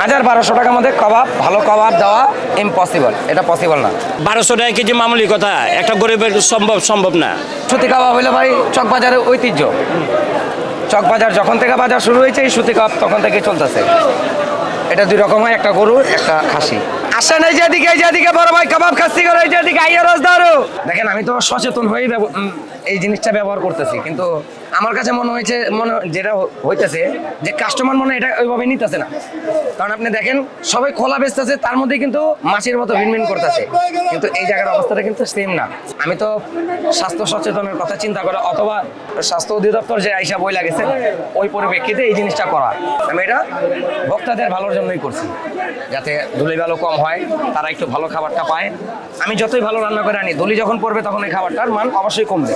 হাজার বারোশো টাকার মধ্যে কাবাব ভালো কাবাব দেওয়া ইম্পসিবল এটা পসিবল না। বারোশো টাকা কেজি মামুলি কথা একটা গরিবের সম্ভব সম্ভব না। সুতি কাবাব হইল ভাই চকবাজারের ঐতিহ্য। চকবাজার যখন থেকে বাজার শুরু হয়েছে এই সুতি কাবাব তখন থেকে চলতেছে। এটা দুই রকম হয় একটা গরু একটা খাসি। আসেন এই যেদিকে এই যেদিকে বড় ভাই কাবাব খাসি করে এই যেদিকে আইয়া রোজদারু দেখেন আমি তো সচেতন হয়েই ব্যব- এই জিনিসটা ব্যবহার করতেছি কিন্তু আমার কাছে মনে হয়েছে, মনে যেটা হইতেছে, যে কাস্টমার মনে এটা ওইভাবে নিতেছে না। কারণ আপনি দেখেন, সবাই খোলা বেচতেছে, তার মধ্যে কিন্তু মাছের মতো ভিনভিন করতেছে। কিন্তু এই জায়গার অবস্থাটা কিন্তু সেম না। আমি তো স্বাস্থ্য সচেতনের কথা চিন্তা করে, অথবা স্বাস্থ্য অধিদপ্তর যে আইসা বই লাগেছে ওই পরিপ্রেক্ষিতে এই জিনিসটা করা। আমি এটা ভক্তাদের ভালোর জন্যই করছি, যাতে ধুলি ভালো কম হয়, তারা একটু ভালো খাবারটা পায়। আমি যতই ভালো রান্না করে আনি, ধুলি যখন পড়বে তখন এই খাবারটার মান অবশ্যই কমবে।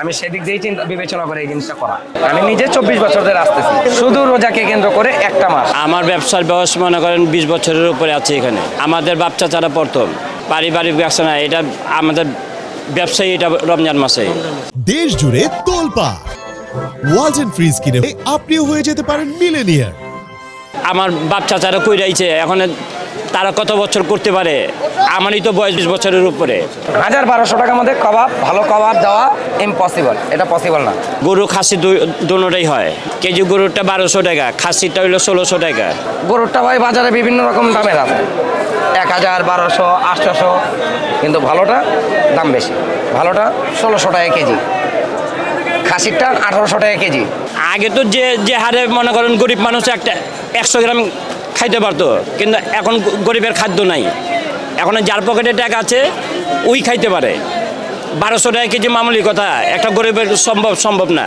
আমি সেদিক দিয়েই চিন্তা বিবেচনা করে এই জিনিসটা করা। আমি নিজে চব্বিশ বছর ধরে আসতেছি। শুধু রোজাকে কেন্দ্র করে একটা মাস। আমার ব্যবসার বয়স মনে করেন বিশ বছরের উপরে আছে এখানে। আমাদের বাচ্চা চারা প্রথম পারিবারিক ব্যবসা না এটা আমাদের ব্যবসায়ী এটা রমজান মাসে দেশ জুড়ে তোলপা। ওয়ালটন ফ্রিজ কিনে আপনিও হয়ে যেতে পারেন মিলেনিয়ার আমার বাচ্চা চারা কইরাইছে এখন তারা কত বছর করতে পারে? আমারই তো বয়স বিশ বছরের উপরে। হাজার বারোশো টাকার মধ্যে কাবাব ভালো কাবাব দেওয়া ইম্পসিবল এটা পসিবল না। গরু খাসি দুটাই হয়। কেজি গরুরটা বারোশো টাকা খাসিটা হইল ষোলোশো টাকা। গরুরটা ভাই বাজারে বিভিন্ন রকম দামের আছে। এক হাজার বারোশো আটশোশো। কিন্তু ভালোটা দাম বেশি। ভালোটা ষোলোশো টাকা কেজি। খাসিরটা আঠারোশো টাকা কেজি। আগে তো যে যে হারে মনে করেন গরিব মানুষ একটা একশো গ্রাম খাইতে পারতো, কিন্তু এখন গরিবের খাদ্য নাই। এখন যার পকেটে টাকা আছে, ওই খাইতে পারে। বারোশো টাকা কেজি মামুলি কথা, একটা গরিবের সম্ভব সম্ভব না।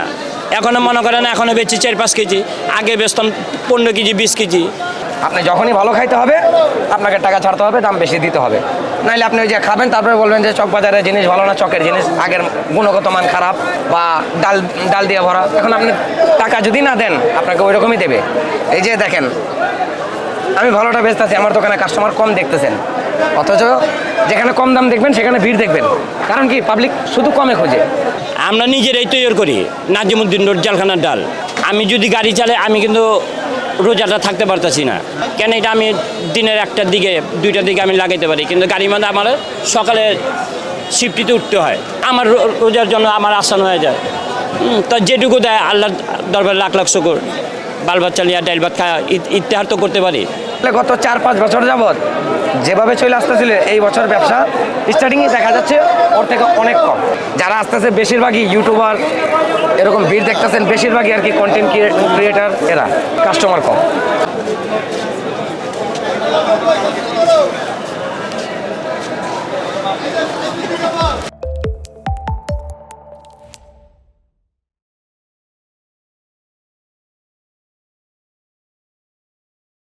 এখন মনে করেন এখনও বেচি চার, পাঁচ কেজি, আগে বেচতাম পনেরো কেজি, বিশ কেজি। আপনি যখনই ভালো খাইতে হবে, আপনাকে টাকা ছাড়তে হবে, দাম বেশি দিতে হবে। নাইলে আপনি ওই যে খাবেন, তারপরে বলবেন যে চক বাজারের জিনিস ভালো না, চকের জিনিস, আগের গুণগত মান খারাপ বা ডাল ডাল দিয়ে ভরা। এখন আপনি টাকা যদি না দেন, আপনাকে ওই রকমই দেবে। এই যে দেখেন, আমি ভালোটা বেচতেছি আমার দোকানে কাস্টমার কম দেখতেছেন। অথচ যেখানে কম দাম দেখবেন, সেখানে ভিড় দেখবেন। কারণ কি? পাবলিক শুধু কমে খোঁজে। আমরা নিজেরাই তৈরি করি, নাজিমুদ্দিন রোড, জালখানার ডাল। আমি যদি গাড়ি চালাই, আমি কিন্তু রোজাটা থাকতে পারতেছি না। কেন এটা আমি দিনের একটার দিকে দুইটার দিকে আমি লাগাইতে পারি। কিন্তু গাড়ির মধ্যে আমার সকালে শিফটিতে উঠতে হয়। আমার রোজার জন্য আমার আসান হয়ে যায়। তো যেটুকু দেয় আল্লাহ দরবার লাখ লাখ শুকুর। বাল বাচ্চা লিয়া ডাইল ভাত খাওয়া ইত্যাহার তো করতে পারি। আসলে গত চার পাঁচ বছর যাবৎ যেভাবে চলে আসতেছিল, এই বছর ব্যবসা স্টার্টিংয়ে দেখা যাচ্ছে ওর থেকে অনেক কম। যারা আসতেছে বেশিরভাগই ইউটিউবার এরকম ভিড় দেখতেছেন, বেশিরভাগই আর কি কন্টেন্ট ক্রিয়েটার এরা কাস্টমার কম।